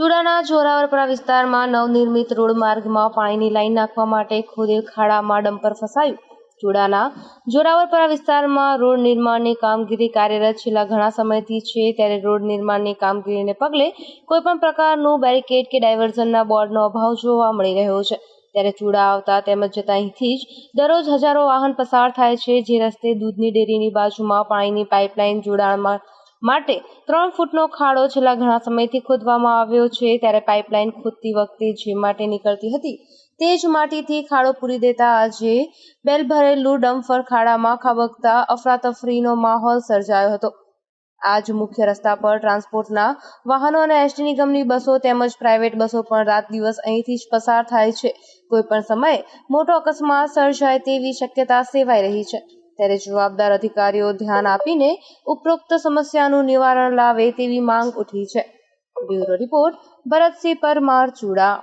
ચુડાના જોરાવરપરા વિસ્તારમાં નવનિર્મિત રોડ માર્ગમાં પાણીની લાઈન નાખવા માટે ખોદેલ ખાડામાં ડમ્પર ફસાયું. ચુડાના જોરાવરપરા વિસ્તારમાં રોડ નિર્માણની કામગીરી કાર્યરત છેલ્લા ઘણા સમયથી છે. ત્યારે રોડ નિર્માણની કામગીરીને પગલે કોઈપણ પ્રકારનું બેરિકેડ કે ડાયવર્ઝનના બોર્ડનો અભાવ જોવા મળી રહ્યો છે. ત્યારે ચૂડા આવતા તેમજ જતા અહીંથી જ દરરોજ હજારો વાહન પસાર થાય છે. જે રસ્તે દૂધની ડેરીની બાજુમાં પાણીની પાઇપલાઇન જોડાણમાં માટે ત્રણ ફૂટનો ખાડો છેલ્લા ઘણા સમયથી ખોદવામાં આવ્યો છે. ત્યારે પાઇપલાઇન ખોદતી વખતે જે માટી નીકળતી હતી તે જ માટીથી ખાડો પૂરી દેતા આજે બેલ ભરેલું ડમ્ફર ખાડામાં ખાબકતા અફરાતફરીનો માહોલ સર્જાયો હતો. આજ મુખ્ય રસ્તા પર ટ્રાન્સપોર્ટના વાહનો અને એસટી નિગમની બસો તેમજ પ્રાઇવેટ બસો પણ રાત દિવસ અહીંથી જ પસાર થાય છે. કોઈ પણ સમયે મોટો અકસ્માત સર્જાય તેવી શક્યતા સેવાઈ રહી છે. ત્યારે જવાબદાર અધિકારીઓ ધ્યાન આપીને ઉપરોક્ત સમસ્યાનું નિવારણ લાવે તેવી માંગ ઉઠી છે. Bureau report Bharatsinh Parmar Chuda.